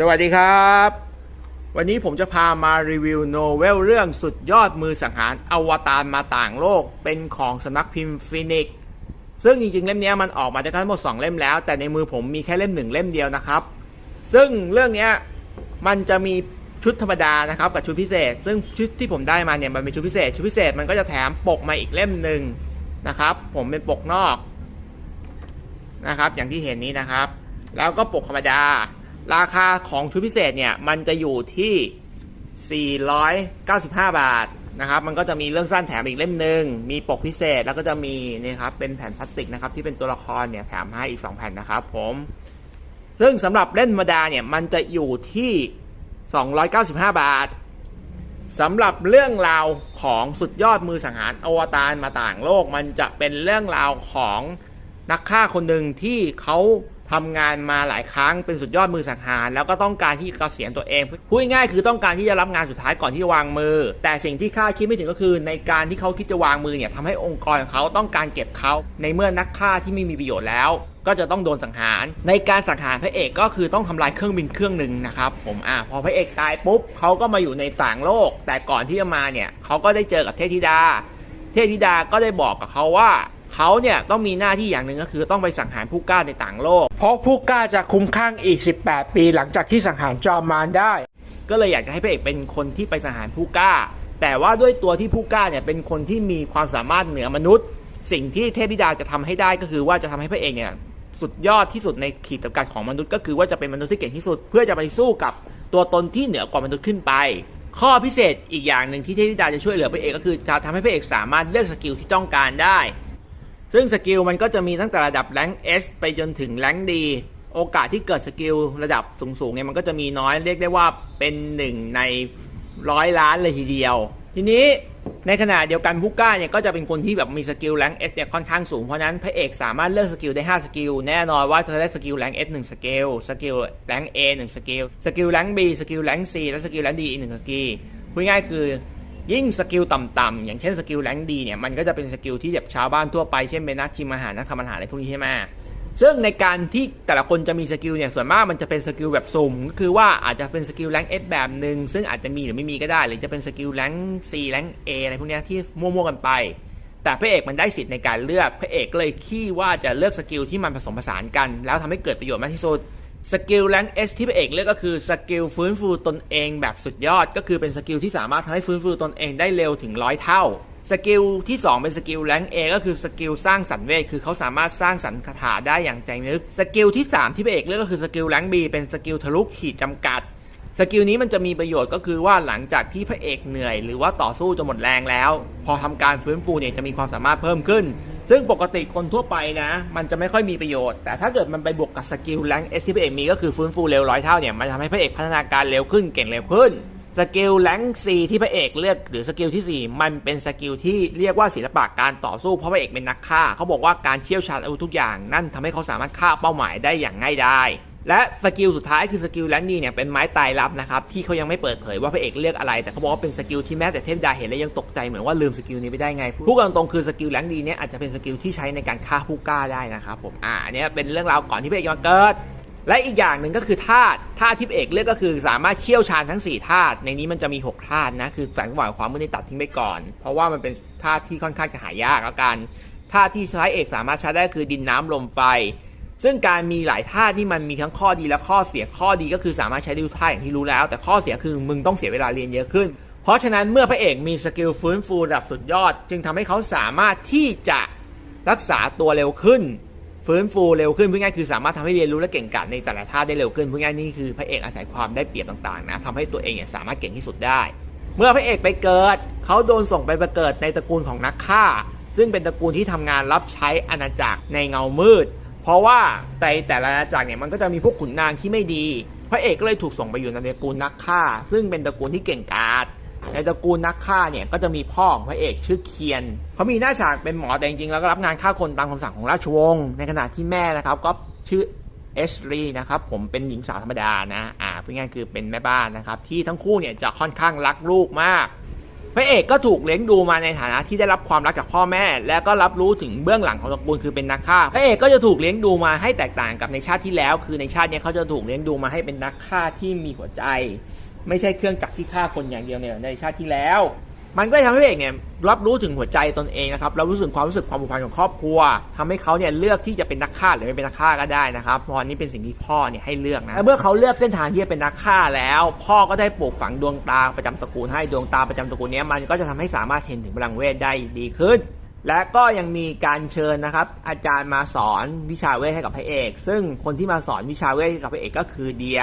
สวัสดีครับ วันนี้ผมจะพามารีวิวโนเวลเรื่องสุดยอดมือสังหารอวตารมาต่างโลก เป็นของสนักพิมพ์ฟินิกซึ่งจริงๆ เล่มนี้มันออกมาได้ทั้งหมด 2 เล่มแล้ว แต่ในมือผมมีแค่เล่มหนึ่งเล่มเดียวนะครับ ซึ่งเรื่องนี้มันจะมีชุดธรรมดานะครับกับชุดพิเศษ ซึ่งชุดที่ผมได้มาเนี่ยมันเป็นชุดพิเศษ ชุดพิเศษมันก็จะแถมปกมาอีกเล่มหนึ่งนะครับ ผมเป็นปกนอกนะครับ อย่างที่เห็นนี้นะครับ แล้วก็ปกธรรมดา ราคาของชุดพิเศษเนี่ย มันจะอยู่ที่ 495 บาทนะครับ มันก็จะมีเรื่องสั้นแถมอีกเล่มหนึ่งมีปกพิเศษแล้วก็จะมีนี่ครับเป็นแผ่นพลาสติกนะครับที่เป็นตัวละครเนี่ยแถมให้อีก 2 แผ่นนะครับผมซึ่งสำหรับเล่นธรรมดาเนี่ยมันจะอยู่ที่ 295 บาทสำหรับเรื่องราวของสุดยอดมือสังหารอวตารมาต่างโลก มันจะเป็นเรื่องราวของนักฆ่าคนหนึ่งที่เขา ทำงานมาหลายครั้งเป็นสุดยอดมือสังหาร แล้วก็ต้องการที่เกษียณตัวเองพูดง่ายคือต้องการที่จะรับงานสุดท้ายก่อนที่จะวางมือ แต่สิ่งที่คาคิดไม่ถึงก็คือ ในการที่เขาคิดจะวางมือเนี่ยทำให้องค์กรของเขาต้องการเก็บเขาในเมื่อนักฆ่าที่ไม่มีประโยชน์แล้ว ก็จะต้องโดนสังหาร ในการสังหารพระเอกก็คือต้องทำลายเครื่องบินเครื่องหนึ่งนะครับผมอะพอพระเอกตายปุ๊บเขาก็มาอยู่ในต่างโลก แต่ก่อนที่จะมาเนี่ยเขาก็ได้เจอกับเทพธิดา เทพธิดาก็ได้บอกกับเขาว่า เขาเนี่ยต้องมีหน้าที่อย่างหนึ่งก็คือต้องไปสังหารผู้กล้าในต่างโลก เพราะผู้กล้าจะคุ้มข้างอีก 18 ปีหลังจากที่สังหารจอมมารได้ ก็เลยอยากจะให้พระเอกเป็นคนที่ไปสังหารผู้กล้า แต่ว่าด้วยตัวที่ผู้กล้าเนี่ยเป็นคนที่มีความสามารถเหนือมนุษย์ สิ่งที่เทพธิดาจะทำให้ได้ก็คือว่าจะทำให้พระเอกเนี่ยสุดยอดที่สุดในขีดจำกัดของมนุษย์ ก็คือว่าจะเป็นมนุษย์ที่เก่งที่สุด เพื่อจะไปสู้กับตัวตนที่เหนือกว่ามนุษย์ขึ้นไป ข้อพิเศษอีกอย่างหนึ่งที่เทพธิดาจะช่วยเหลือพระเอกก็คือจะทำให้พระเอกสามารถเลือกสกิลที่ต้องการได้ ซึ่งสกิลมันก็จะมีตั้งแต่ระดับแรง S ไปจนถึงแรงค์ D โอกาสที่เกิดสกิลระดับสูงๆเนี่ยมันก็จะมีน้อยเรียกได้ว่าเป็นหนึ่งในร้อยล้านเลยทีเดียว ทีนี้ในขณะเดียวกันผู้กล้าเนี่ยก็จะเป็นคนที่แบบมีสกิลแรง S เนี่ยค่อนข้างสูงเพราะนั้นพระเอกสามารถเลือกสกิลได้ 5 สกิล แน่นอนว่าจะได้สกิลแรงค์ S 1สกิลสกิลแรงค์ A 1สกิลสกิลแรง B สกิลแรง C และสกิลแรง D อีกหนึ่งสกิลพูดง่ายคือ ยิ่งสกิลต่ำๆอย่างเช่นสกิลแรงดีเนี่ยมันก็จะเป็นสกิลที่แบบชาวบ้านทั่วไปเช่นเป็นนักชิมอาหารนักทำอาหารอะไรพวกนี้ใช่ไหมซึ่งในการที่แต่ละคนจะมีสกิลเนี่ยส่วนมากมันจะเป็นสกิลแบบสุ่มก็คือว่าอาจจะเป็นสกิลแรงเอสแบบหนึ่งซึ่งอาจจะมีหรือไม่มีก็ได้ หรือจะเป็นสกิลแรงซีแรงเออะไรพวกเนี้ยที่มั่วๆกันไป แต่พระเอกมันได้สิทธิ์ในการเลือกพระเอกเลยขี้ว่าจะเลือกสกิลที่มันผสมผสานกัน แล้วทำให้เกิดประโยชน์มากที่สุด สกิลแรงเอสที่พระเอกเลือกก็คือสกิลฟื้นฟูตนเองแบบสุดยอด ก็คือเป็นสกิลที่สามารถทำให้ฟื้นฟูตนเองได้เร็วถึงร้อยเท่าสกิลที่ 2 เป็นสกิลแรงเอก็คือสกิลสร้างสรรเวทคือเขาสามารถสร้างสรรคาถาได้อย่างใจนึกสกิลที่ 3 ที่พระเอกเลือกก็คือสกิลแรงบีเป็นสกิลทะลุขีดจำกัดสกิลนี้มันจะมีประโยชน์ก็คือว่าหลังจากที่พระเอกเหนื่อย หรือว่าต่อสู้จนหมดแรงแล้ว พอทำการฟื้นฟูเนี่ยจะมีความสามารถเพิ่มขึ้น ซึ่งปกติคนทั่วไปนะ มันจะไม่ค่อยมีประโยชน์ แต่ถ้าเกิดมันไปบวกกับสกิลแรงเอสที่พระเอกมีก็คือฟื้นฟูเร็วร้อยเท่าเนี่ย มันทำให้พระเอกพัฒนาการเร็วขึ้นเก่งเร็วขึ้น สกิลแรงซีที่พระเอกเลือกหรือสกิลที่ 4 มันเป็นสกิลที่เรียกว่าศิลปะการต่อสู้เพราะพระเอกเป็นนักฆ่า เขาบอกว่าการเชี่ยวชาญอาวุธทุกอย่างนั่นทำให้เขาสามารถฆ่าเป้าหมายได้อย่างง่ายดาย และสกิลสุดท้ายคือสกิลแลนดี้เนี่ยเป็นไม้ตายลับนะครับที่เขายังไม่เปิดเผยว่าพระเอกเลือกอะไร แต่เขาบอกว่าเป็นสกิลที่แม้แต่เทพดาเห็นแล้วยังตกใจเหมือนว่าลืมสกิลนี้ไปได้ไงพูดกันตรงคือสกิลแลนดี้เนี่ยอาจจะเป็นสกิลที่ใช้ในการฆ่าผู้กล้าได้นะครับผมอ่าอันนี้เป็นเรื่องราวก่อนที่พระเอกจะเกิดและอีกอย่างหนึ่งก็คือธาตุธาตุที่พระเอกเลือกก็คือสามารถเชี่ยวชาญทั้ง4ธาตุในนี้มันจะมี6ธาตุนะคือแสงสว่างความมืดนี่ตัดทิ้งไปก่อน เพราะว่ามันเป็นธาตุที่ค่อนข้างจะหายากแล้วกันธาตุที่ใช้เอกสามารถใช้ได้คือดินน้ำลมไฟ ซึ่งการมีหลายธาตุนี่มันมีทั้งข้อดีและข้อเสียข้อดีก็คือสามารถใช้ได้ทุกธาอย่างที่รู้แล้ว แต่ข้อเสียคือมึงต้องเสียเวลาเรียนเยอะขึ้น เพราะฉะนั้นเมื่อพระเอกมีสกิลฟื้นฟูระดับสุดยอด จึงทำให้เขาสามารถที่จะรักษาตัวเร็วขึ้น ฟื้นฟูเร็วขึ้นเพูดง่ายคือสามารถทำให้เรียนรู้และเก่งกาจในแต่ละท่าได้เร็วขึ้นเพูดง่ายนี่คือพระเอกอาศัยความได้เปรียบต่างๆนะทำให้ตัวเองเนี่ยสามารถเก่งที่สุดได้ เมื่อพระเอกไปเกิด เขาโดนส่งไปปเกิดในตระกูลของนักฆ่า ซึ่งเป็นตระกูลที่ทำงานรับใช้อาณาจักรในเงามืด เพราะว่าในแต่ละอาณาจักรเนี่ยมันก็จะมีพวกขุนนางที่ไม่ดี พระเอกก็เลยถูกส่งไปอยู่ในตระกูลนักฆ่า ซึ่งเป็นตระกูลที่เก่งกาจในตระกูลนักฆ่าเนี่ยก็จะมีพ่อของพระเอกชื่อเคียนเขามีหน้าฉากเป็นหมอแต่จริงๆแล้วก็รับงานฆ่าคนตามคำสั่งของราชวงศ์ในขณะที่แม่นะครับก็ชื่อเอชรีนะครับผมเป็นหญิงสาวธรรมดานะอ่าพูดง่ายๆคือเป็นแม่บ้านนะครับที่ทั้งคู่เนี่ยจะค่อนข้างรักลูกมาก พระเอกก็ถูกเลี้ยงดูมาในฐานะที่ได้รับความรักจากพ่อแม่ และก็รับรู้ถึงเบื้องหลังของตระกูลคือเป็นนักฆ่า พระเอกก็จะถูกเลี้ยงดูมาให้แตกต่างกับในชาติที่แล้ว คือในชาตินี้เขาจะถูกเลี้ยงดูมาให้เป็นนักฆ่าที่มีหัวใจ ไม่ใช่เครื่องจักรที่ฆ่าคนอย่างเดียวเนี่ยในชาติที่แล้ว มันก็เลยทำให้เอกเนี่ยรับรู้ถึงหัวใจตนเองนะครับรับรู้ถึงความรู้สึกความผูกพันของครอบครัวทำให้เขาเนี่ยเลือกที่จะเป็นนักฆ่าหรือไม่เป็นนักฆ่าก็ได้นะครับเพราะอันนี้เป็นสิ่งที่พ่อเนี่ยให้เลือกนะและเมื่อเขาเลือกเส้นทางที่จะเป็นนักฆ่าแล้ว พ่อก็ได้ปลูกฝังดวงตาประจำตระกูลให้ดวงตาประจำตระกูลเนี้ยมันก็จะทำให้สามารถเห็นถึงพลังเวทได้ดีขึ้น และก็ยังมีการเชิญนะครับ อาจารย์มาสอนวิชาเวทให้กับพระเอก ซึ่งคนที่มาสอนวิชาเวทให้กับพระเอกก็คือเดีย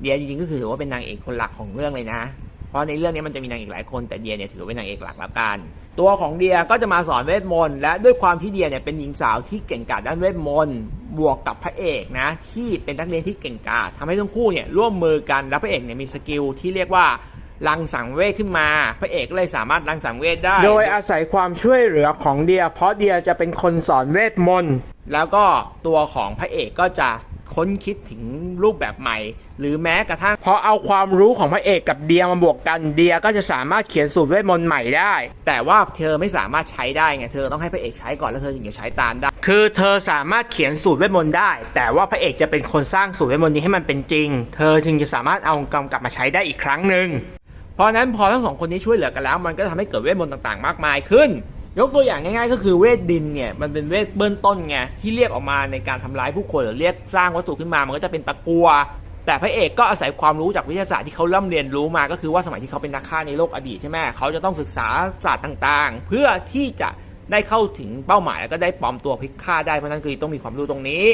เดียจริงๆก็คือถือว่าเป็นนางเอกคนหลักของเรื่องเลยนะ เพราะในเรื่องนี้มันจะมีนางเอกหลายคนแต่เดียเนี่ยถือว่าเป็นนางเอกหลักแล้วกัน ตัวของเดียก็จะมาสอนเวทมนต์และด้วยความที่เดียเนี่ยเป็นหญิงสาวที่เก่งกาจด้านเวทมนต์บวกกับพระเอกนะที่เป็นนักเรียนที่เก่งกาจทำให้ทั้งคู่เนี่ยร่วมมือกันและพระเอกเนี่ยมีสกิลที่เรียกว่ารังสังเวทขึ้นมา พระเอกก็เลยสามารถรังสังเวทได้ โดยอาศัยความช่วยเหลือของเดีย เพราะเดียจะเป็นคนสอนเวทมนต์แล้วก็ตัวของพระเอกก็จะ ค้นคิดถึงรูปแบบใหม่ หรือแม้กระทั่งพอเอาความรู้ของพระเอกกับเดียมาบวกกันเดียก็จะสามารถเขียนสูตรเวทมนต์ใหม่ได้ แต่ว่าเธอไม่สามารถใช้ได้ไงเธอต้องให้พระเอกใช้ก่อนแล้วเธอถึงจะใช้ตามได้ คือเธอสามารถเขียนสูตรเวทมนต์ได้ แต่ว่าพระเอกจะเป็นคนสร้างสูตรเวทมนต์นี้ให้มันเป็นจริง เธอจึงจะสามารถเอากำกลับมาใช้ได้อีกครั้งหนึ่งเพราะฉะนั้นพอทั้งสองคนนี้ช่วยเหลือกันแล้ว มันก็ทำให้เกิดเวทมนต์ต่างๆ มากมายขึ้น ยกตัวอย่างง่ายๆ ก็คือเวทดินเนี่ยมันเป็นเวทเบื้องต้นไงที่เรียกออกมาในการทำร้ายผู้คนหรือเรียกสร้างวัตถุขึ้นมามันก็จะเป็นตะกัว แต่พระเอกก็อาศัยความรู้จากวิทยาศาสตร์ที่เขาเริ่มเรียนรู้มาก็คือว่าสมัยที่เขาเป็นนักฆ่าในโลกอดีตใช่ไหมเขาจะต้องศึกษาศาสตร์ต่างๆ เพื่อที่จะได้เข้าถึงเป้าหมายแล้วก็ได้ปลอมตัวพลิกฆ่าได้เพราะฉะนั้นคือต้องมีความรู้ตรงนี้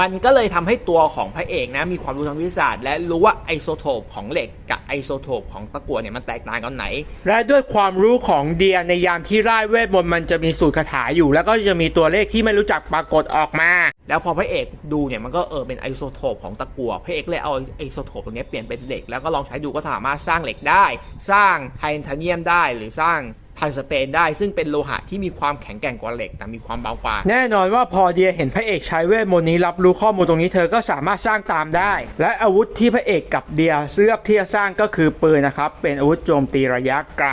มันก็เลยทำให้ตัวของพระเอกนะมีความรู้ทางวิทยาศาสตร์ และรู้ว่าไอโซโทปของเหล็กกับไอโซโทปของตะกั่วเนี่ยมันแตกต่างกันไหน และด้วยความรู้ของเดียในยามที่ร่ายเวทมนต์มันจะมีสูตรคาถาอยู่ แล้วก็จะมีตัวเลขที่ไม่รู้จักปรากฏออกมา แล้วพอพระเอกดูเนี่ยมันก็เออเป็นไอโซโทปของตะกั่วพระเอกเลยเอาไอโซโทปตรงนี้เปลี่ยนเป็นเหล็กแล้วก็ลองใช้ดูก็สามารถสร้างเหล็กได้ สร้างไทเทเนียมได้หรือสร้าง ทันสเตนได้ ซึ่งเป็นโลหะที่มีความแข็งแกร่งกว่าเหล็ก แต่มีความเบากว่า แน่นอนว่าพอเดียเห็นพระเอกใช้เวทมนต์นี้รับรู้ข้อมูลตรงนี้เธอก็สามารถสร้างตามได้ และอาวุธที่พระเอกกับเดียเลือกที่จะสร้างก็คือปืนนะครับเป็นอาวุธโจมตีระยะไกล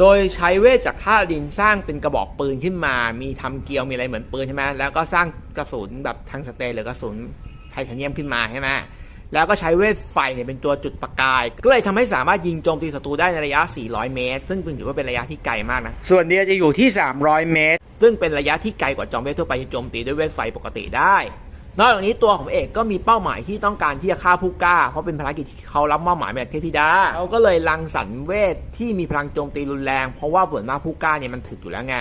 โดยใช้เวทจากท่าดินสร้างเป็นกระบอกปืนขึ้นมา มีทำเกลียวมีอะไรเหมือนปืนใช่ไหมแล้วก็สร้างกระสุนแบบทังสเตนหรือกระสุนไทเทเนียมขึ้นมาใช่ไหม แล้วก็ใช้เวทไฟเนี่ยเป็นตัวจุดประกาย ก็เลยทำให้สามารถยิงโจมตีศัตรูได้ในระยะ 400 เมตร ซึ่งถือว่าเป็นระยะที่ไกลมากนะ ส่วนเดียจะอยู่ที่ 300 เมตร ซึ่งเป็นระยะที่ไกลกว่าจอมเวททั่วไปที่โจมตีด้วยเวทไฟปกติได้ นอกจากนี้ตัวของเอกก็มีเป้าหมายที่ต้องการที่จะฆ่าผู้กล้า เพราะเป็นภารกิจที่เขารับมอบหมายมาจากเทพธิดาเขาก็เลยรังสรรค์เวทที่มีพลังโจมตีรุนแรง เพราะว่าส่วนมากผู้กล้าเนี่ยมันถึกอยู่แล้วไง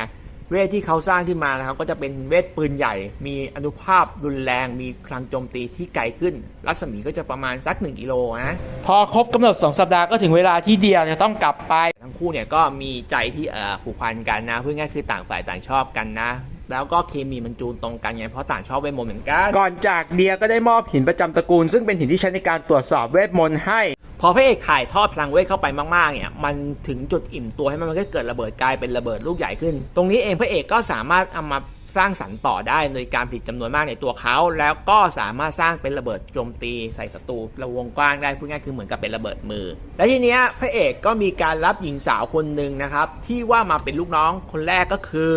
เวทที่เขาสร้างขึ้นมานะครับ ก็จะเป็นเวทปืนใหญ่ มีอนุภาพรุนแรง มีพลังโจมตีที่ไกลขึ้น รัศมีก็จะประมาณสัก 1 กิโลนะพอครบกำหนด 2 สัปดาห์ก็ถึงเวลาที่เดียจะต้องกลับไป ทั้งคู่เนี่ยก็มีใจที่เอ่อผูกพันกันนะพูดง่ายๆคือต่างฝ่ายต่างชอบกันนะแล้วก็เคมีมันจูนตรงกันไงเพราะต่างชอบเวทมนต์เหมือนกัน ก่อนจากเดียก็ได้มอบหินประจำตระกูล ซึ่งเป็นหินที่ใช้ในการตรวจสอบเวทมนต์ให้ พอพระเอกถ่ายทอดพลังเวทเข้าไปมากๆเนี่ยมันถึงจุดอิ่มตัวให้มันมันก็เกิดระเบิดกลายเป็นระเบิดลูกใหญ่ขึ้น ตรงนี้เองพระเอกก็สามารถเอามาสร้างสรรค์ต่อได้โดยการผลิตจำนวนมากในตัวเขา แล้วก็สามารถสร้างเป็นระเบิดโจมตีใส่ศัตรูระวงกว้างได้พูดง่ายคือเหมือนกับเป็นระเบิดมือ และทีเนี้ยพระเอกก็มีการรับหญิงสาวคนหนึ่งนะครับ ที่ว่ามาเป็นลูกน้องคนแรกก็คือ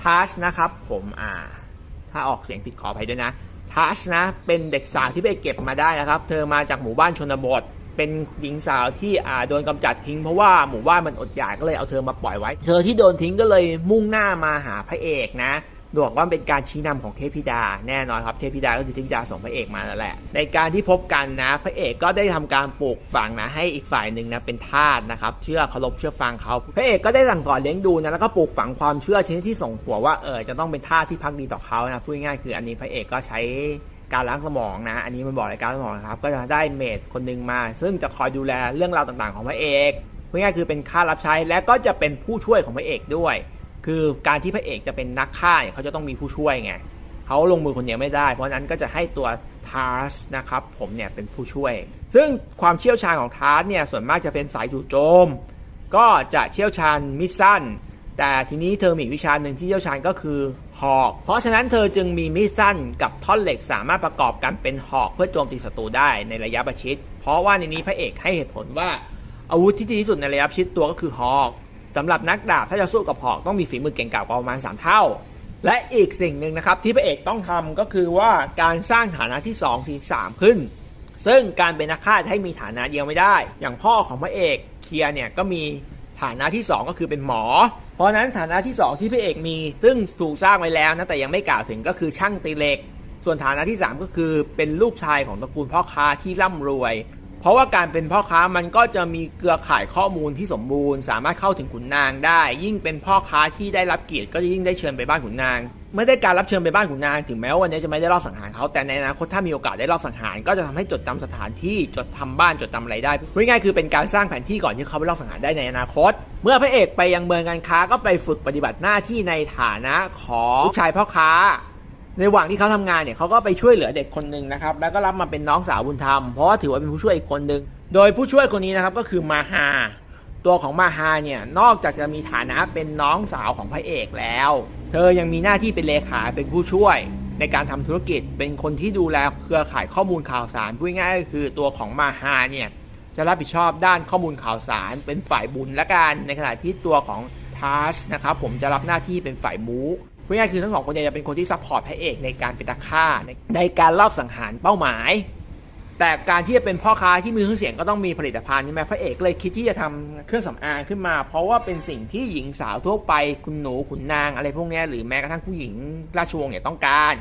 ทัชนะครับ ผมอ่า ถ้าออกเสียงผิดขออภัยด้วยนะทัชนะเป็นเด็กสาวที่ไปเก็บมาได้นะครับ เธอมาจากหมู่บ้านชนบท เป็นหญิงสาวที่อ่าโดนกำจัดทิ้งเพราะว่าหมู่บ้านมันอดอยากก็เลยเอาเธอมาปล่อยไว้ เธอที่โดนทิ้งก็เลยมุ่งหน้ามาหาพระเอกนะบอกว่าเป็นการชี้นำของเทพธิดาแน่นอนครับเทพธิดาก็คือเทพธิดาส่งพระเอกมานั่นแหละ ในการที่พบกันนะ พระเอกก็ได้ทำการปลูกฝังนะให้อีกฝ่ายหนึ่งนะเป็นทาสนะครับเชื่อเคารพเชื่อฟังเขาพระเอกก็ได้สั่งสอนเลี้ยงดูนะแล้วก็ปลูกฝังความเชื่อชนิดที่ส่งหัวว่าเออจะต้องเป็นทาสที่พักดีต่อเขานะพูดง่ายคืออันนี้พระเอกก็ใช้ การล้างสมองนะ อันนี้มันบอกในการล้างสมองนะครับ ก็จะได้เมดคนหนึ่งมา ซึ่งจะคอยดูแลเรื่องราวต่างๆ ของพระเอกพูดง่ายๆคือเป็นค่ารับใช้และก็จะเป็นผู้ช่วยของพระเอกด้วย คือการที่พระเอกจะเป็นนักฆ่าเขาจะต้องมีผู้ช่วยไงเขาลงมือคนเดียวไม่ได้ เพราะนั้นก็จะให้ตัวทาร์สนะครับผมเนี่ยเป็นผู้ช่วย ซึ่งความเชี่ยวชาญของทาร์สเนี่ยส่วนมากจะเป็นสายจู่โจม ก็จะเชี่ยวชาญมิดสั้นแต่ทีนี้เธอมีวิชาหนึ่งที่เชี่ยวชาญก็คือ หอก เพราะฉะนั้นเธอจึงมีมีดสั้นกับท่อนเหล็กสามารถประกอบกันเป็นหอกเพื่อโจมตีศัตรูได้ในระยะประชิด เพราะว่าในนี้พระเอกให้เหตุผลว่า อาวุธที่ดีที่สุดในระยะประชิดตัวก็คือหอกสำหรับนักดาบถ้าจะสู้กับหอกต้องมีฝีมือเก่งกาจประมาณ 3 เท่า และอีกสิ่งหนึ่งนะครับที่พระเอกต้องทำก็คือว่าการสร้างฐานะที่2ที3ขึ้น ซึ่งการเป็นนักฆ่าจะให้มีฐานะเดียวไม่ได้ อย่างพ่อของพระเอกเคียร์เนี่ยก็มีฐานะที่ 2 ก็คือเป็นหมอ เพราะนั้นฐานะที่ 2 ที่พี่เอกมี ซึ่งถูกสร้างไว้แล้วนะแต่ยังไม่กล่าวถึงก็คือช่างตีเหล็ก ส่วนฐานะที่ 3 ก็คือเป็นลูกชายของตระกูลพ่อค้าที่ร่ำรวย เพราะว่าการเป็นพ่อค้ามันก็จะมีเครือข่ายข้อมูลที่สมบูรณ์ สามารถเข้าถึงขุนนางได้ ยิ่งเป็นพ่อค้าที่ได้รับเกียรติก็ยิ่งได้เชิญไปบ้านขุนนาง เมื่อได้การรับเชิญไปบ้านขุนนางถึงแม้ว่าวันนี้จะไม่ได้รอบสังหารเขาแต่ในอนาคตถ้ามีโอกาสได้รอบสังหารก็จะทำให้จดจำสถานที่จดทำบ้านจดจำอะไรได้พูดง่ายๆคือเป็นการสร้างแผนที่ก่อนที่เขาไปรอบสังหารได้ในอนาคต เมื่อพระเอกไปยังเมืองการค้าก็ไปฝึกปฏิบัติหน้าที่ในฐานะของลูกชายพ่อค้าในระหว่างที่เขาทำงานเนี่ยเขาก็ไปช่วยเหลือเด็กคนหนึ่งนะครับ แล้วก็รับมาเป็นน้องสาวบุญธรรม เพราะว่าถือว่าเป็นผู้ช่วยอีกคนหนึ่งโดยผู้ช่วยคนนี้นะครับก็คือมาฮาตัวของมาฮาเนี่ยนอกจากจะมีฐานะเป็นน้องสาวของพระเอกแล้ว เธอยังมีหน้าที่เป็นเลขาเป็นผู้ช่วย ในการทำธุรกิจเป็นคนที่ดูแลเครือข่ายข้อมูลข่าวสารพูดง่ายก็คือตัวของมาฮาเนี่ยจะรับผิดชอบด้านข้อมูลข่าวสารเป็นฝ่ายบุญและกันในขณะที่ตัวของทัสนะครับผมจะรับหน้าที่เป็นฝ่ายมูพูดง่ายคือทั้งสองคนเนี่ยจะเป็นคนที่ซัพพอร์ตพระเอกในการเป็นตาฆ่าในในการลอบสังหารเป้าหมาย แต่การที่จะเป็นพ่อค้าที่มีชื่อเสียงก็ต้องมีผลิตภัณฑ์ใช่ไหมพระเอกเลยคิดที่จะทำเครื่องสำอางขึ้นมา เพราะว่าเป็นสิ่งที่หญิงสาวทั่วไปคุณหนูขุนนางอะไรพวกนี้หรือแม้กระทั่งผู้หญิงราชวงศ์เนี่ยต้องการ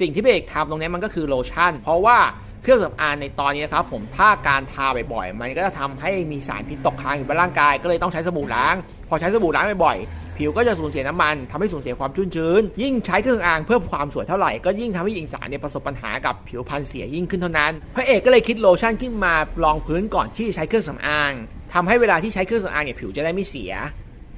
สิ่งที่พระเอกทำตรงนี้มันก็คือโลชั่น เพราะว่า เครื่องสำอางในตอนนี้นะครับผมถ้าการทาบ่อยๆมันก็จะทำให้มีสารพิษตกค้างอยู่บนร่างกายก็เลยต้องใช้สบู่ล้าง พอใช้สบู่ล้างบ่อยๆผิวก็จะสูญเสียน้ำมันทำให้สูญเสียความชุ่มชื้น ยิ่งใช้เครื่องสำอางเพิ่มความสวยเท่าไหร่ก็ยิ่งทำให้หญิงสาวเนี่ยประสบปัญหากับผิวพรรณเสียยิ่งขึ้นเท่านั้นพระเอกก็เลยคิดโลชั่นขึ้นมารองพื้นก่อนที่จะใช้เครื่องสำอางทำให้เวลาที่ใช้เครื่องสำอางเนี่ยผิวจะได้ไม่เสีย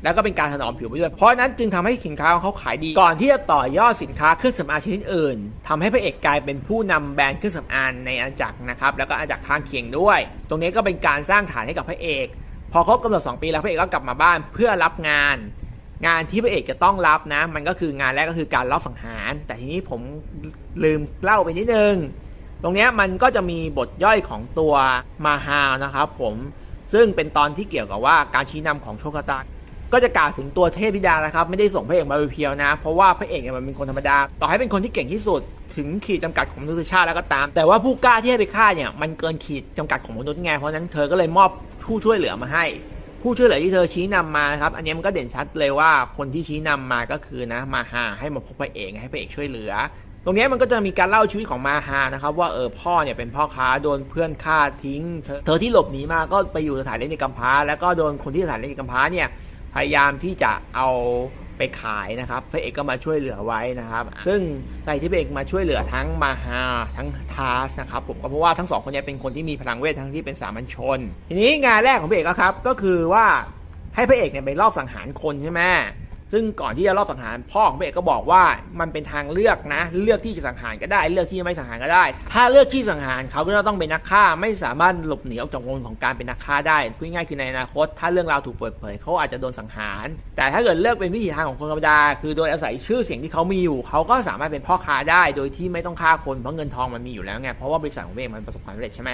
แล้วก็เป็นการถนอมผิวไปด้วย เพราะนั้นจึงทำให้สินค้าของเขาขายดี ก่อนที่จะต่อยอดสินค้าเครื่องสำอางชนิดอื่นทำให้พระเอกกลายเป็นผู้นำแบรนด์เครื่องสำอางในอาณาจักรนะครับ แล้วก็อาณาจักรข้างเคียงด้วย ตรงนี้ก็เป็นการสร้างฐานให้กับพระเอก พอครบกำหนด2ปีแล้วพระเอกก็กลับมาบ้านเพื่อรับงาน งานที่พระเอกจะต้องรับนะ มันก็คืองานแรกก็คือการลอบสังหาร แต่ทีนี้ผมลืมเล่าไปนิดนึง ตรงนี้มันก็จะมีบทย่อยของตัวมาฮานะครับผม ซึ่งเป็นตอนที่เกี่ยวกับว่าการชี้นำของโชคชะตา ก็จะกล่าวถึงตัวเทพธิดานะครับ ไม่ได้ส่งพระเอกมาเพียวนะ เพราะว่าพระเอกเนี่ยมันเป็นคนธรรมดา ต่อให้เป็นคนที่เก่งที่สุด ถึงขีดจำกัดของมนุษยชาติแล้วก็ตาม แต่ว่าผู้กล้าที่ให้ไปฆ่าเนี่ยมันเกินขีดจำกัดของมนุษย์ไงเพราะนั้นเธอก็เลยมอบผู้ช่วยเหลือมาให้ ผู้ช่วยเหลือที่เธอชี้นำมาครับอันนี้มันก็เด่นชัดเลยว่าคนที่ชี้นำมาก็คือนะมาหาให้มาพบพระเอกให้พระเอกช่วยเหลือตรงนี้มันก็จะมีการเล่าชีวิตของมาฮานะครับว่าเออพ่อเนี่ยเป็นพ่อค้าโดนเพื่อนฆ่าทิ้ง เธอเธอที่หลบหนีมาก็ไปอยู่สถานเลี้ยงเด็กกำพร้าแล้วก็โดนคนที่สถานเลี้ยงเด็กกำพร้าเนี่ย พยายามที่จะเอาไปขายนะครับพระเอกก็มาช่วยเหลือไว้นะครับ ซึ่งในที่พระเอกมาช่วยเหลือทั้งมาฮาทั้งทาสนะครับผมก็เพราะว่าทั้งสองคนนี้เป็นคนที่มีพลังเวททั้งที่เป็นสามัญชน ทีนี้งานแรกของพระเอกครับก็คือว่าให้พระเอกเนี่ยไปลอบสังหารคนใช่ไหม ซึ่งก่อนที่จะรอบสังหารพ่อของพระเอกก็บอกว่ามันเป็นทางเลือกนะ เลือกที่จะสังหารก็ได้ เลือกที่จะไม่สังหารก็ได้ ถ้าเลือกที่สังหารเขาก็จะต้องเป็นนักฆ่าไม่สามารถหลบหนีออกจากวงของการเป็นนักฆ่าได้พูดง่ายคือในอนาคต ถ้าเรื่องราวถูกเปิดเผยเขาอาจจะโดนสังหาร แต่ถ้าเกิดเลือกเป็นวิธีทางของคนธรรมดา คือโดยอาศัยชื่อเสียงที่เขามีอยู่เขาก็สามารถเป็นพ่อค้าได้ โดยที่ไม่ต้องฆ่าคนเพราะเงินทองมันมีอยู่แล้วไงเพราะว่าบริษัทของพระเอกมันประสบความสำเร็จใช่ไหม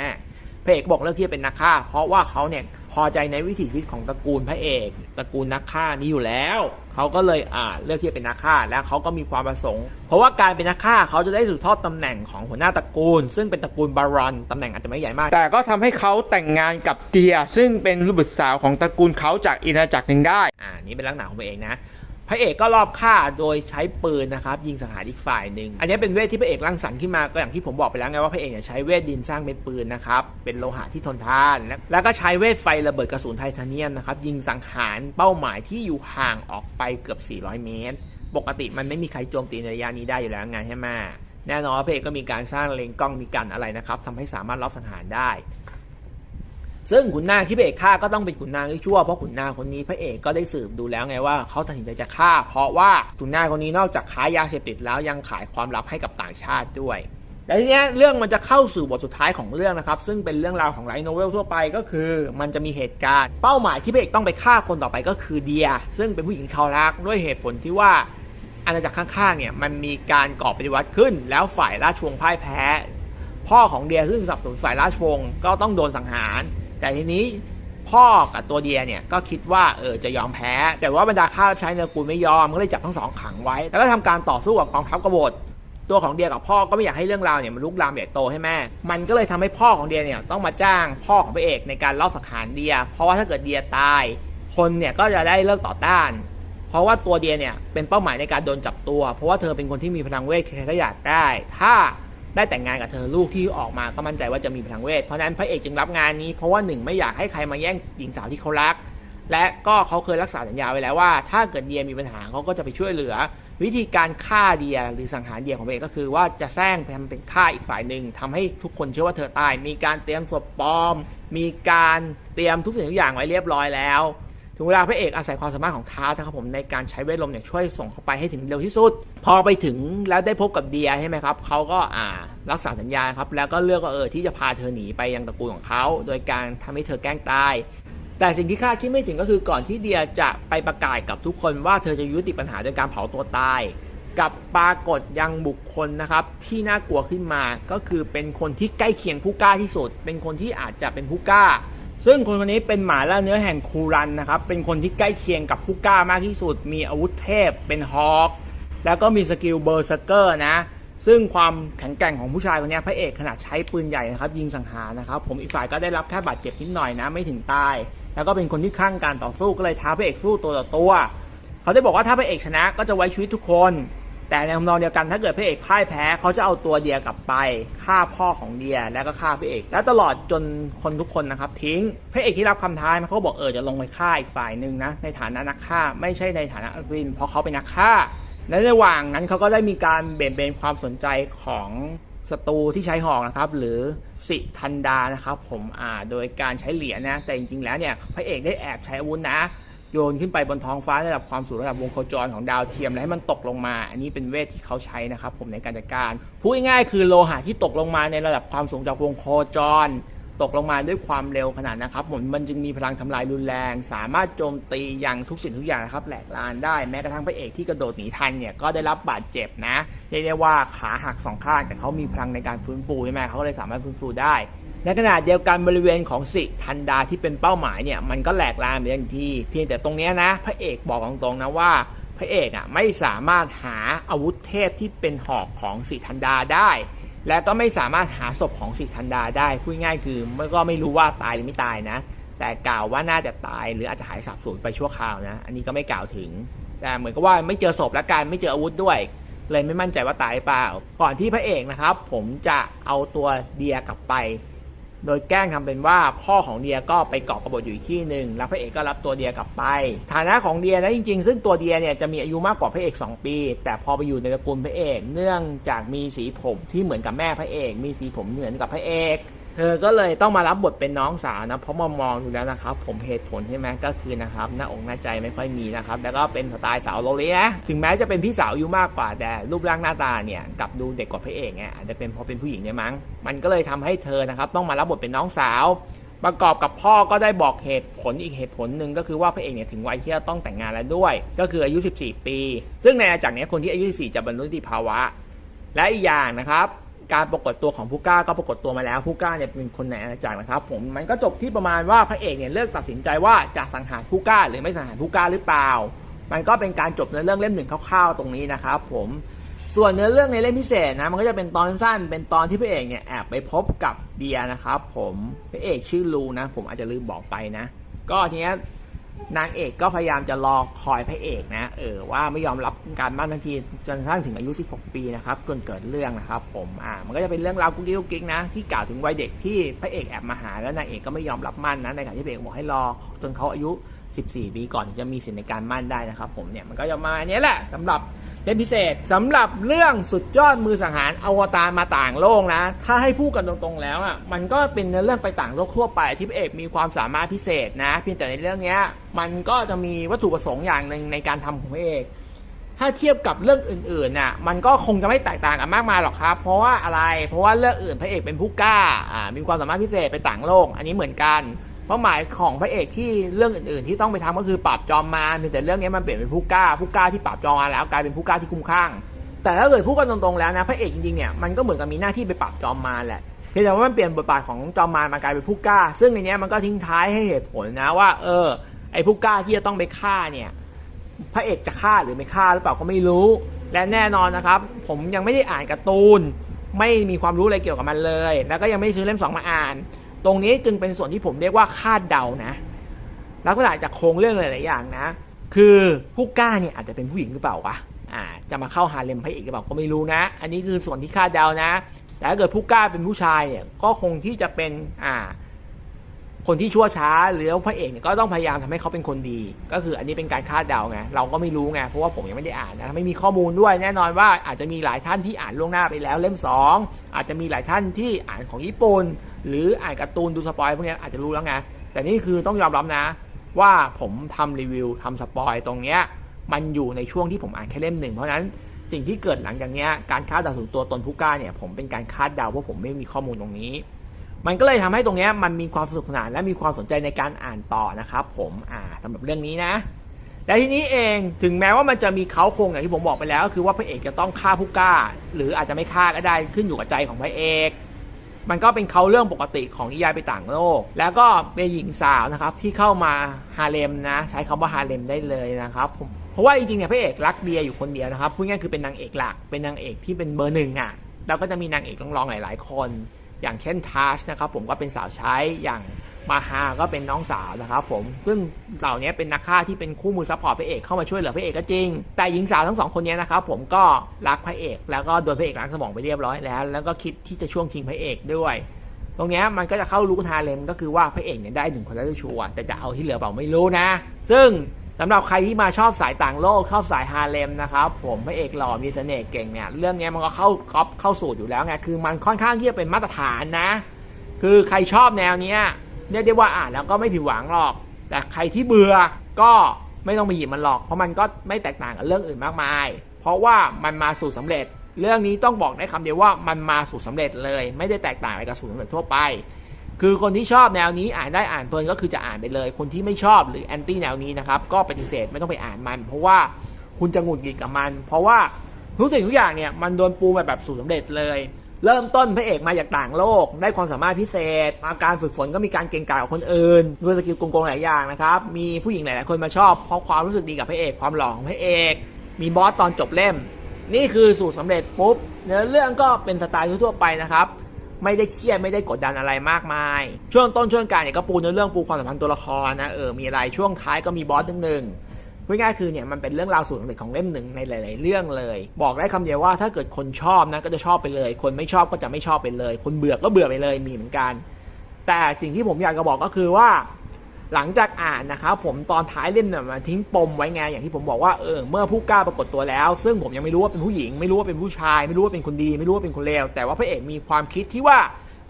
พระเอกบอกเลือกที่จะเป็นนักฆ่า เพราะว่าเขาเนี่ย พอใจในวิถีชีวิตของตระกูลพระเอกตระกูลนักฆ่านี้อยู่แล้ว เขาก็เลยอ่าเลือกที่จะเป็นนักฆ่าแล้วเขาก็มีความประสงค์ เพราะว่าการเป็นนักฆ่าเขาจะได้สืบทอดตำแหน่งของหัวหน้าตระกูล ซึ่งเป็นตระกูลบารอนตำแหน่งอาจจะไม่ใหญ่มาก แต่ก็ทำให้เขาแต่งงานกับเดีย ซึ่งเป็นลูกบุตรสาวของตระกูลเขาจากอินาจักรหนึ่งได้อ่านี่เป็นลักษณะของพระเอกนะพ ระเอกก็รอบฆ่าโดยใช้ปืนนะครับยิงสังหารอีกฝ่ายหนึ่งอันนี้เป็นเวทที่พระเอกร่างสรรค์ขึ้นมาก็อย่างที่ผมบอกไปแล้วไงว่าพระเอกเนี่ยใช้เวทดินสร้างเป็นปืนนะครับเป็นโลหะที่ทนทาน และแล้วก็ใช้เวทไฟระเบิดกระสุนไทเทเนียมนะครับยิงสังหารเป้าหมายที่อยู่ห่างออกไปเกือบ 400 เมตร ปกติมันไม่มีใครโจมตีในระยะนี้ได้อยู่แล้วไงใช่ไหมแน่นอนพระเอกก็มีการสร้างเลงกล้องมีกันอะไรนะครับทำให้สามารถรอบสังหารได้ ซึ่งขุนนางที่พระเอกฆ่าก็ต้องเป็นขุนนางที่ชั่วเพราะขุนนางคนนี้พระเอกก็ได้สืบดูแล้วไงว่าเขาตัดสินใจจะฆ่า เพราะว่าขุนนางคนนี้นอกจากค้ายยาเสพติดแล้วยังขายความลับให้กับต่างชาติด้วยแต่ทีนี้เรื่องมันจะเข้าสู่บทสุดท้ายของเรื่องนะครับ ซึ่งเป็นเรื่องราวของไลท์โนเวลทั่วไปก็คือ มันจะมีเหตุการณ์ เป้าหมายที่พระเอกต้องไปฆ่าคนต่อไปก็คือเดีย ซึ่งเป็นผู้หญิงเขารักด้วยเหตุผลที่ว่าอาณาจักรข้างๆเนี่ยมันมีการก่อปฏิวัติขึ้น แล้วฝ่ายราชวงศ์พ่ายแพ้ พ่อของเดียซึ่งสับสนฝ่ายราชวงศ์ก็ต้องโดนสังหาร แต่ทีนี้พ่อกับตัวเดียเนี่ยก็คิดว่าเออจะยอมแพ้ แต่ว่าบรรดาข้ารับใช้ในกูไม่ยอมก็เลยจับทั้งสองขังไว้ แล้วก็ทำการต่อสู้กับกองทัพกบฏตัวของเดียกับพ่อก็ไม่อยากให้เรื่องราวเนี่ยมันลุกลามใหญ่โตให้แม่ มันก็เลยทำให้พ่อของเดียเนี่ยต้องมาจ้างพ่อของพระเอกในการลอบสังหารเดีย เพราะว่าถ้าเกิดเดียตาย คนเนี่ยก็จะได้เลิกต่อต้าน เพราะว่าตัวเดียเนี่ยเป็นเป้าหมายในการโดนจับตัว เพราะว่าเธอเป็นคนที่มีพลังเวทใครก็อยากได้ ถ้า ได้แต่งงานกับเธอลูกที่ออกมาก็มั่นใจว่าจะมีพลังเวท เพราะนั้นพระเอกจึงรับงานนี้เพราะว่าหนึ่งไม่อยากให้ใครมาแย่งหญิงสาวที่เขารัก และก็เขาเคยรักษาสัญญาไว้แล้วว่า ถ้าเกิดเดียมีปัญหาเขาก็จะไปช่วยเหลือ วิธีการฆ่าเดียหรือสังหารเดียของพระเอกก็คือ ว่าจะแซงทำเป็นฆ่าอีกฝ่ายหนึ่งทำให้ทุกคนเชื่อว่าเธอตาย มีการเตรียมศพปลอม มีการเตรียมทุกสิ่งทุกอย่างไว้เรียบร้อยแล้ว ถึงเวลาพระเอกอาศัยความสามารถของท้านะครับผมในการใช้เวทลมเนี่ยช่วยส่งเข้าไปให้ถึงเร็วที่สุด พอไปถึงแล้วได้พบกับเดียใช่ไหมครับเขาก็อ่ารักษาสัญญาครับแล้วก็เลือกว่าเออที่จะพาเธอหนีไปยังตระกูลของเขาโดยการทำให้เธอแกล้งตาย แต่สิ่งที่คาดคิดไม่ถึงก็คือก่อนที่เดียจะไปประกาศกับทุกคนว่าเธอจะยุติปัญหาโดยการเผาตัวตายกับปรากฏยังบุคคลนะครับที่น่ากลัวขึ้นมาก็คือเป็นคนที่ใกล้เคียงผู้กล้าที่สุด เป็นคนที่อาจจะเป็นผู้กล้า ซึ่งคนคนนี้เป็นหมาล่าเนื้อแห่งคูรันนะครับ เป็นคนที่ใกล้เคียงกับผู้กล้ามากที่สุด มีอาวุธเทพ เป็นฮอคแล้วก็มีสกิลเบอร์เซเกอร์นะ ซึ่งความแข็งแกร่งของผู้ชายคนนี้พระเอกขนาดใช้ปืนใหญ่นะครับ ยิงสังหารนะครับ ผมอีกฝ่ายก็ได้รับแค่บาดเจ็บนิดหน่อยนะ ไม่ถึงตาย แล้วก็เป็นคนที่คลั่งการต่อสู้ก็เลยท้าพระเอกสู้ตัวต่อตัว เขาได้บอกว่าถ้าพระเอกชนะก็จะไว้ชีวิตทุกคน แต่ในทำนองเดียวกันถ้าเกิดพระเอกพ่ายแพ้เขาจะเอาตัวเดียกลับไปฆ่าพ่อของเดียแล้วก็ฆ่าพระเอก และตลอดจนคนทุกคนนะครับ ทิ้งพระเอกที่รับคำท้าเขาบอกเออจะลงไปฆ่าอีกฝ่ายหนึ่งนะในฐานะนักฆ่าไม่ใช่ในฐานะอัศวิน เพราะเขาเป็นนักฆ่าในระหว่างนั้นเขาก็ได้มีการเบี่ยงเบนความสนใจของศัตรูที่ใช้หอกนะครับ หรือสิทันดานะครับ ผมอ่าโดยการใช้เหรียญนะแต่จริงๆแล้วเนี่ยพระเอกได้แอบใช้อาวุธนะ โยนขึ้นไปบนท้องฟ้าระดับความสูงระดับวงโคจรของดาวเทียม แล้วให้มันตกลงมา อันนี้เป็นเวทที่เขาใช้นะครับผมในการจัดการพูดง่ายๆคือโลหะที่ตกลงมาในระดับความสูงจากวงโคจร ตกลงมาด้วยความเร็วขนาดนะครับผมมันจึงมีพลังทำลายรุนแรง สามารถโจมตีอย่างทุกสิ่งทุกอย่างนะครับแหลกลานได้แม้กระทั่งพระเอกที่กระโดดหนีทันเนี่ยก็ได้รับบาดเจ็บนะเรียกได้ว่าขาหักสองข้างแต่เขามีพลังในการฟื้นฟูใช่ไหมเขาก็เลยสามารถฟื้นฟูได้ ในขณะเดียวกันบริเวณของสิทันดาที่เป็นเป้าหมายเนี่ยมันก็แหลกลานไปทันทีเพียงแต่ตรงนี้นะ พระเอกบอกตรงๆนะว่า พระเอกอะไม่สามารถหาอาวุธเทพที่เป็นหอกของสิทันดาได้ และก็ไม่สามารถหาศพของสิทันดาได้พูดง่ายคือมันก็ไม่รู้ว่าตายหรือไม่ตายนะ แต่กล่าวว่าน่าจะตายหรืออาจจะหายสับสูญไปชั่วคราวนะ อันนี้ก็ไม่กล่าวถึง แต่เหมือนกับว่าไม่เจอศพและการไม่เจออาวุธด้วยเลยไม่มั่นใจว่าตายเปล่า ก่อนที่พระเอกนะครับ ผมจะเอาตัวเดียกลับไป โดยแกล้งทำเป็นว่าพ่อของเดียก็ไปเกาะกบฏอยู่อีกที่หนึ่งแล้วพระเอกก็รับตัวเดียกลับไป ฐานะของเดียนะจริงๆ ซึ่งตัวเดียเนี่ยจะมีอายุมากกว่าพระเอก 2 ปี แต่พอไปอยู่ในตระกูลพระเอก เนื่องจากมีสีผมที่เหมือนกับแม่พระเอก มีสีผมเหมือนกับพระเอก เธอก็เลยต้องมารับบทเป็นน้องสาวนะ เพราะมามองดูแล้วนะครับ ผมเหตุผลใช่ไหมก็คือนะครับหน้าอกหน้าใจไม่ค่อยมีนะครับ แล้วก็เป็นสไตล์สาวโรลีนะถึงแม้จะเป็นพี่สาวอายุมากกว่าแต่รูปร่างหน้าตาเนี่ยกลับดูเด็กกว่าพระเอกไงอาจจะเป็นเพราะเป็นผู้หญิงเนี่ยมั้งมันก็เลยทำให้เธอนะครับ ต้องมารับบทเป็นน้องสาว ประกอบกับพ่อก็ได้บอกเหตุผลอีกเหตุผลหนึ่งก็คือว่าพระเอกเนี่ยถึงวัยที่จะต้องแต่งงานแล้วด้วย ก็คืออายุ 14 ปี ซึ่งในอาณากเนี้ยคนที่อายุ14จะบรรลุนิติภาวะ และอีกอย่างนะครับ การปรากฏตัวของผู้กล้าก็ปรากฏตัวมาแล้วผู้กล้าเนี่ยเป็นคนในอาณาจักรนะครับ ผมมันก็จบที่ประมาณว่าพระเอกเนี่ยเลือกตัดสินใจว่าจะสังหารผู้กล้าหรือไม่สังหารผู้กล้าหรือเปล่า มันก็เป็นการจบเนื้อเรื่องเล่มหนึ่งคร่าวๆ ตรงนี้นะครับ ผมส่วนเนื้อเรื่องในเล่มพิเศษนะมันก็จะเป็นตอนสั้นเป็นตอนที่พระเอกเนี่ยแอบไปพบกับเดียนะครับ ผมพระเอกชื่อลูนะ ผมอาจจะลืมบอกไปนะ ก็ทีนี้ นางเอกก็พยายามจะรอคอยพระเอกนะ เออว่าไม่ยอมรับการมั่นทันทีจนกระทั่งถึงอายุ 16 ปีนะครับจนเกิดเรื่องนะครับผมอ่ามันก็จะเป็นเรื่องราวกุ๊กกิ๊กกุ๊กกิ๊กนะที่กล่าวถึงวัยเด็กที่พระเอกแอบมาหาแล้วนางเอกก็ไม่ยอมรับมั่นนะในขณะที่พระเอกบอกให้รอจนเขาอายุ 14 ปีก่อนถึงจะมีสิทธิในการมั่นได้นะครับผมเนี่ยมันก็จะมาอันเนี้ยแหละสำหรับ เล่มพิเศษสำหรับเรื่องสุดยอดมือสังหารอวตารมาต่างโลกนะ ถ้าให้พูดกันตรงๆแล้วอะมันก็เป็นเนื้อเรื่องไปต่างโลกทั่วไปที่พระเอกมีความสามารถพิเศษนะเพียงแต่ในเรื่องเนี้ยมันก็จะมีวัตถุประสงค์อย่างหนึ่งในการทำของพระเอกถ้าเทียบกับเรื่องอื่นๆน่ะมันก็คงจะไม่แตกต่างกันมากมายหรอกครับ เพราะว่าอะไรเพราะว่าเรื่องอื่นพระเอกเป็นผู้กล้าอ่ามีความสามารถพิเศษไปต่างโลก อันนี้เหมือนกัน เป้าหมายของพระเอกที่เรื่องอื่นๆ ที่ต้องไปทำก็คือปราบจอมมารแต่เรื่องนี้มันเปลี่ยนเป็นผู้กล้าผู้กล้าที่ปราบจอมมารแล้วกลายเป็นผู้กล้าที่คุ้มข้าง แต่ถ้าเกิดพูดกันตรงๆแล้วนะพระเอกจริงๆเนี่ยมันก็เหมือนกับมีหน้าที่ไปปราบจอมมารแหละเพียงแต่ว่ามันเปลี่ยนบทบาทของจอมมารมากลายเป็นผู้กล้า ซึ่งในนี้มันก็ทิ้งท้ายให้เหตุผลนะว่า เออ ไอ้ผู้กล้าที่จะต้องไปฆ่าเนี่ยพระเอกจะฆ่าหรือไม่ฆ่าหรือเปล่าก็ไม่รู้ และแน่นอนนะครับ ผมยังไม่ได้อ่านการ์ตูน ไม่มีความรู้อะไรเกี่ยวกับมันเลย แล้วก็ยังไม่ได้ซื้อเล่มสองมาอ่าน ตรงนี้จึงเป็นส่วนที่ผมเรียกว่าคาดเดานะลักษณะจากโครงเรื่องหลาย ๆ อย่างนะ คือผู้กล้าเนี่ยอาจจะเป็นผู้หญิงหรือเปล่าวะอ่าจะมาเข้าฮาเลมพระเอกหรือเปล่าก็ไม่รู้นะ อันนี้คือส่วนที่คาดเดานะ แต่ถ้าเกิดผู้กล้าเป็นผู้ชายเนี่ยก็คงที่จะเป็นอ่าคนที่ชั่วช้าหรือพระเอกเนี่ยก็ต้องพยายามทำให้เขาเป็นคนดี ก็คืออันนี้เป็นการคาดเดาไงเราก็ไม่รู้ไงเพราะว่าผมยังไม่ได้อ่านนะไม่มีข้อมูลด้วยแน่นอนว่าอาจจะมีหลายท่านที่อ่านล่วงหน้าไปแล้วเล่มสองอาจจะมีหลายท่านที่อ่านของญี่ปุ่น หรืออ่านการ์ตูนดูสปอยพวกนี้อาจจะรู้แล้วไงแต่นี่คือต้องยอมรับนะ ว่าผมทำรีวิวทำสปอยตรงเนี้ยมันอยู่ในช่วงที่ผมอ่านแค่เล่มหนึ่งเพราะนั้นสิ่งที่เกิดหลังจากนี้การคาดเดาถึงตัวตนผู้กล้าเนี่ยผมเป็นการคาดเดาเพราะผมไม่มีข้อมูลตรงนี้ มันก็เลยทำให้ตรงนี้มันมีความสนุกสนานและมีความสนใจในการอ่านต่อนะครับผมอ่าสำหรับเรื่องนี้นะและทีนี้เองถึงแม้ว่ามันจะมีเขาโครงอย่างที่ผมบอกไปแล้วก็คือว่าพระเอกจะต้องฆ่าผู้กล้า หรืออาจจะไม่ฆ่าก็ได้ขึ้นอยู่กับใจของพระเอก มันก็เป็นเขาเรื่องปกติของนิยายไปต่างโลก แล้วก็เป็นหญิงสาวนะครับที่เข้ามาฮาเลมนะ ใช้คำว่าฮาเลมได้เลยนะครับผมเพราะว่าจริงๆเนี่ยพระเอกรักเบียอยู่คนเดียวนะครับพูดง่ายๆคือเป็นนางเอกหลักเป็นนางเอกที่เป็นเบอร์หนึ่งอะแล้วก็จะมีนางเอกรองๆหลาย ๆ คน อย่างเช่นทัชนะครับผมก็เป็นสาวใช้อย่าง มาฮาก็เป็นน้องสาวนะครับผมซึ่งเหล่านี้เป็นนักฆ่าที่เป็นคู่มือซัพพอร์ตพระเอกเข้ามาช่วยเหลือพระเอกก็จริง แต่หญิงสาวทั้งสองคนนี้นะครับผมก็รักพระเอก แล้วก็โดนพระเอกล้างสมองไปเรียบร้อยแล้ว แล้วก็คิดที่จะช่วงชิงพระเอกด้วย ตรงนี้มันก็จะเข้าลูกทาเลมก็คือว่าพระเอกเนี่ยได้หนึ่งคนแล้วชัวร์แต่จะเอาที่เหลือเปล่าไม่รู้นะ ซึ่งสำหรับใครที่มาชอบสายต่างโลกชอบสายฮาเลมนะครับผมพระเอกหล่อมีเสน่ห์เก่งเนี่ยเรื่องเนี้ยมันก็เข้าครอบเข้าสูตรอยู่แล้วไงคือมันค่อนข้างที่จะเป็นมาตรฐานนะ คือใครชอบแนวเนี้ย เรียกได้ว่าอ่านแล้วก็ไม่ผิดหวังหรอก แต่ใครที่เบื่อก็ไม่ต้องไปหยิบมันหรอก เพราะมันก็ไม่แตกต่างกับเรื่องอื่นมากมาย เพราะว่ามันมาสู่สำเร็จ เรื่องนี้ต้องบอกได้คำเดียวว่ามันมาสู่สำเร็จเลย ไม่ได้แตกต่างอะไรกับสู่สำเร็จทั่วไป คือคนที่ชอบแนวนี้อ่านได้อ่านเพลินก็คือจะอ่านไปเลย คนที่ไม่ชอบหรือแอนตี้แนวนี้นะครับก็ปฏิเสธไม่ต้องไปอ่านมัน เพราะว่าคุณจะหงุดหงิดกับมัน เพราะว่าทุกสิ่งทุกอย่างเนี่ยมันโดนปูมาแบบสู่สำเร็จเลย เริ่มต้นพระเอกมาจากต่างโลก ได้ความสามารถพิเศษ อาการฝึกฝนก็มีการเก่งกาจกว่าคนอื่นด้วยสกิลโกงๆหลายอย่างนะครับ มีผู้หญิงหลายๆคนมาชอบเพราะความรู้สึกดีกับพระเอกความหล่อของพระเอก มีบอสตอนจบเล่ม นี่คือสูตรสำเร็จปุ๊บเนื้อเรื่องก็เป็นสไตล์ทั่วๆไปนะครับไม่ได้เครียดไม่ได้กดดันอะไรมากมาย ช่วงต้นช่วงกลางเนี่ยก็ปูเนื้อเรื่องปูความสัมพันธ์ตัวละครนะเออมีอะไรช่วงท้ายก็มีบอสหนึ่ง พูดง่ายคือเนี่ยมันเป็นเรื่องราวสูตรสำเร็จของเล่มหนึ่งในหลาย ๆ เรื่องเลย บอกได้คำเดียวว่าถ้าเกิดคนชอบนะก็จะชอบไปเลย คนไม่ชอบก็จะไม่ชอบไปเลย คนเบื่อก็เบื่อไปเลยมีเหมือนกัน แต่สิ่งที่ผมอยากจะบอกก็คือว่า หลังจากอ่านนะครับผมตอนท้ายเล่มเนี่ยมันทิ้งปมไว้ไงอย่างที่ผมบอกว่าเออเมื่อผู้กล้าปรากฏตัวแล้ว ซึ่งผมยังไม่รู้ว่าเป็นผู้หญิง ไม่รู้ว่าเป็นผู้ชาย ไม่รู้ว่าเป็นคนดี ไม่รู้ว่าเป็นคนเลวแต่ว่าพระเอกมีความคิดที่ว่า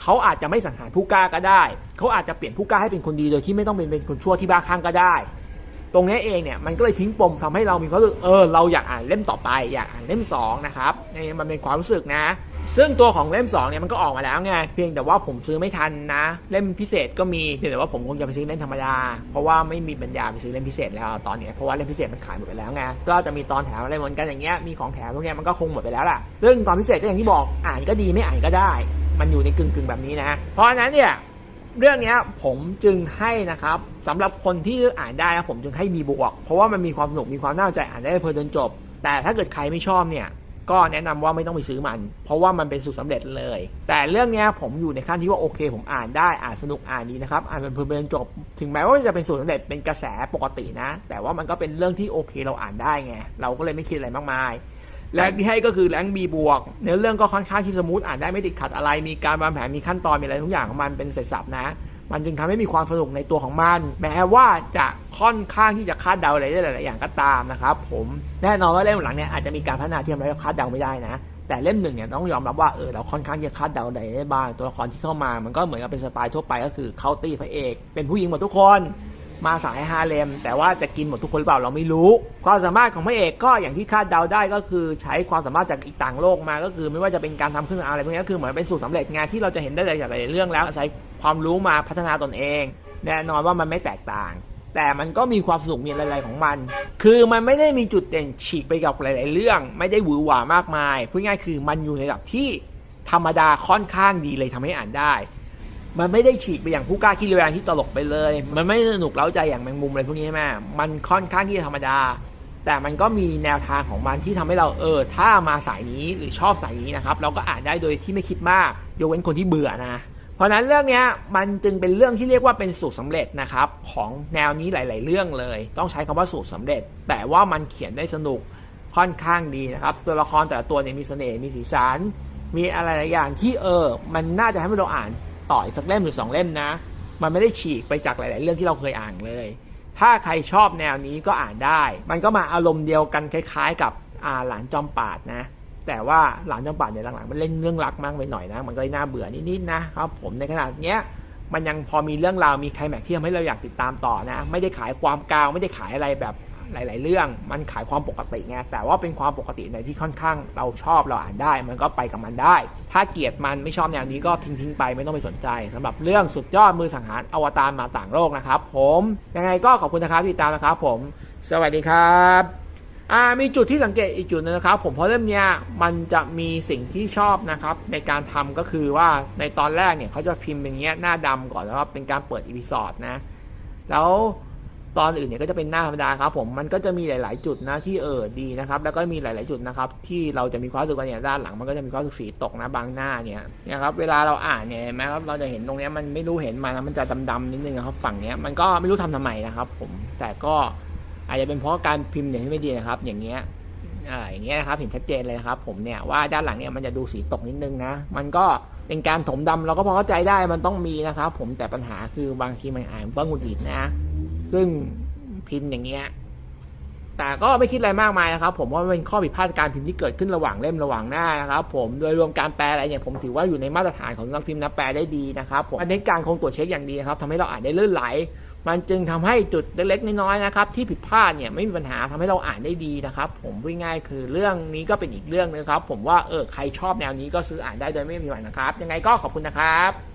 เขาอาจจะไม่สังหารผู้กล้าก็ได้ เขาอาจจะเปลี่ยนผู้กล้าให้เป็นคนดีโดยที่ไม่ต้องเป็นเป็นคนชั่วที่บ้าคลั่งก็ได้ ตรงนี้เองเนี่ยมันก็เลยทิ้งปมทำให้เรามีความรู้สึกเออเราอยากอ่านเล่มต่อไปอยากอ่านเล่มสองนะครับนี่มันเป็นความรู้สึกนะ ซึ่งตัวของเล่ม2เนี่ยมันก็ออกมาแล้วไงเพียงแต่ว่าผมซื้อไม่ทันนะ เล่มพิเศษก็มีเพียงแต่ว่าผมคงจะไปซื้อเล่มธรรมดาเพราะว่าไม่มีปัญญาไปซื้อเล่มพิเศษแล้วตอนนี้เพราะว่าเล่มพิเศษมันขายหมดไปแล้วไงก็จะมีตอนแถมอะไรเหมือนกันอย่างเงี้ยมีของแถมพวกเนี้ยมันก็คงหมดไปแล้วล่ะซึ่งตอนพิเศษก็อย่างที่บอกอ่านก็ดีไม่อ่านก็ได้ มันอยู่ในกึ่งกึ่งๆแบบนี้นะ เพราะฉะนั้นเนี่ย เรื่องนี้ผมจึงให้นะครับสำหรับคนที่อ่านได้นะผมจึงให้มีบวก เพราะว่ามันมีความสนุกมีความน่าสนใจอ่านได้เพลินจนจบ แต่ถ้าเกิดใครไม่ชอบเนี่ย ก็แนะนำว่าไม่ต้องไปซื้อมัน เพราะว่ามันเป็นสูตรสำเร็จเลย แต่เรื่องนี้ผมอยู่ในขั้นที่ว่าโอเค ผมอ่านได้อ่านสนุกอ่านดีนะครับอ่านเป็นเพลินๆจบ ถึงแม้ว่าจะเป็นสูตรสำเร็จเป็นกระแสปกตินะ แต่ว่ามันก็เป็นเรื่องที่โอเคเราอ่านได้ไงเราก็เลยไม่คิดอะไรมากมาย แรงที่ให้ก็คือแรงบีบวกเนื้อเรื่องก็ค่อนข้างที่สมูทอ่านได้ไม่ติดขัดอะไร มีการวางแผนมีขั้นตอนมีอะไรทุกอย่างของมันเป็นเสร็จสับนะ มันจึงทำให้มีความสนุกในตัวของมัน แม้ว่าจะค่อนข้างที่จะคาดเดาอะไรได้หลาย ๆ อย่างก็ตามนะครับผมแน่นอนว่าเล่มหลังเนี่ยอาจจะมีการพัฒนาที่ทำให้เราคาดเดาไม่ได้นะแต่เล่มหนึ่งเนี่ยต้องยอมรับว่าเออเราค่อนข้างจะคาดเดาไรได้บ้างตัวละครที่เข้ามา มันก็เหมือนกับเป็นสไตล์ทั่วไปก็คือเขาตีพระเอก เป็นผู้หญิงหมดทุกคน มาสายฮาเลม แต่ว่าจะกินหมดทุกคนหรือเปล่าเราไม่รู้ ความสามารถของพระเอกก็อย่างที่คาดเดาได้ก็คือใช้ความสามารถจากอีกต่างโลกมาก็คือ ไม่ว่าจะเป็นการทำเครื่องอะไรพวกนี้ก็คือเหมือนเป็นสูตรสำเร็จงานที่เราจะเห็นได้จากหลายๆเรื่องแล้วอาศัยความรู้มาพัฒนาตนเอง แน่นอนว่ามันไม่แตกต่าง แต่มันก็มีความสนุกมีอะไรๆของมัน คือมันไม่ได้มีจุดเด่นฉีกไปกับหลาย ๆ เรื่อง ไม่ได้หวือหวามากมายพูดง่ายคือมันอยู่ในระดับที่ธรรมดาค่อนข้างดีเลยทำให้อ่านได้ มันไม่ได้ฉีกไปอย่างผู้กล้าคิดเร็วที่ตลกไปเลย มันไม่สนุกเล้าใจอย่างแมงมุมอะไรพวกนี้ใช่ไหมมันค่อนข้างที่จะธรรมดา แต่มันก็มีแนวทางของมันที่ทำให้เราเออ ถ้ามาสายนี้หรือชอบสายนี้นะครับ เราก็อ่านได้โดยที่ไม่คิดมากยกเว้นคนที่เบื่อนะ เพราะนั้นเรื่องเนี้ยมันจึงเป็นเรื่องที่เรียกว่าเป็นสูตรสำเร็จนะครับของแนวนี้หลาย ๆ เรื่องเลย ต้องใช้คำว่าสูตรสำเร็จ แต่ว่ามันเขียนได้สนุกค่อนข้างดีนะครับ ตัวละครแต่ละตัวเนี่ยมีเสน่ห์มีสีสันมีอะไรหลายอย่างที่เออ มันน่าจะให้เราอ่าน ต่ออีกสักเล่มหรือสองเล่มนะ มันไม่ได้ฉีกไปจากหลาย ๆ เรื่องที่เราเคยอ่านเลย ถ้าใครชอบแนวนี้ก็อ่านได้ มันก็มาอารมณ์เดียวกันคล้าย ๆ กับอ่าหลานจอมปาดนะ แต่ว่าหลานจอมปาดเนี่ยหลังๆมันเล่นเรื่องรักมากไปหน่อยนะ มันก็เลยน่าเบื่อนิด ๆ นะครับผมในขนาดเนี้ยมันยังพอมีเรื่องราวมีใครแม็กที่ทำให้เราอยากติดตามต่อนะ ไม่ได้ขายความกาวไม่ได้ขายอะไรแบบ หลาย ๆ เรื่องมันขายความปกติไงแต่ว่าเป็นความปกติในที่ค่อนข้างเราชอบเราอ่านได้ มันก็ไปกับมันได้ ถ้าเกลียดมันไม่ชอบแนวนี้ก็ทิ้ง ๆ ไปไม่ต้องไปสนใจสำหรับเรื่องสุดยอดมือสังหารอวตารมาต่างโลกนะครับ ผมยังไงก็ขอบคุณนะครับที่ติดตามนะครับ ผม สวัสดีครับอ่ามีจุดที่สังเกตอีกจุดหนึงนะครับ ผมเพราะเล่มเนี้ยมันจะมีสิ่งที่ชอบนะครับ ในการทำก็คือว่าในตอนแรกเนี่ยเขาจะพิมพ์อย่างเงี้ยหน้าดำก่อนแล้วเป็นการเปิดอีพิซอดนะ แล้ว ตอนอื่นเนี่ยก็จะเป็นหน้าธรรมดาครับผมมันก็จะมีหลาย ๆ จุดนะที่เออดีนะครับ แล้วก็มีหลาย ๆ จุดนะครับ ที่เราจะมีความรู้สึกว่าเนี่ยด้านหลังมันก็จะมีความรู้สึกสีตกนะบางหน้าเนี่ยนี่ยครับเวลาเราอ่านเนี่ยนไหมครับเราจะเห็นตรงเนี้ยมันไม่รู้เห็นมานะมันจะดำๆนิดนึงนะครับ ฝั่งเนี้ยมันก็ไม่รู้ทำทำไมนะครับ ผมแต่ก็อาจจะเป็นเพราะการพิมพ์อย่างที่ไม่ดีนะครับ อย่างเงี้ยอ่าอย่างเงี้ยนะครับเห็นชัดเจนเลยนะครับ ผมเนี่ยว่าด้านหลังเนี่ยมันจะดูสีตกนิดนึงนะมันก็เป็นการถมดำเราก็พอเข้าใจได้มันต้องมีนะครับ ผมแต่ปัญหาคือบางทีมันอ่านบ้างหงุดหงิดนะ ซึ่งพิมพ์อย่างเงี้ยแต่ก็ไม่คิดอะไรมากมายนะครับ ผมว่าเป็นข้อผิดพลาดการพิมพ์ที่เกิดขึ้นระหว่างเล่มระหว่างหน้านะครับผมโดยรวมการแปลอะไรเนี่ยผมถือว่าอยู่ในมาตรฐานของนักพิมพ์นะแปลได้ดีนะครับผมอันนี้การคงตรวจเช็คอย่างดีครับทำให้เราอ่านได้ลื่นไหล มันจึงทำให้จุดเล็กๆน้อยๆนะครับที่ผิดพลาดเนี่ยไม่มีปัญหาทำให้เราอ่านได้ดีนะครับ ผมพูดง่ายๆคือเรื่องนี้ก็เป็นอีกเรื่องนึงครับ ผมว่าเออใครชอบแนวนี้ก็ซื้ออ่านได้โดยไม่มีปัญหานะครับ ยังไงก็ขอบคุณนะครับ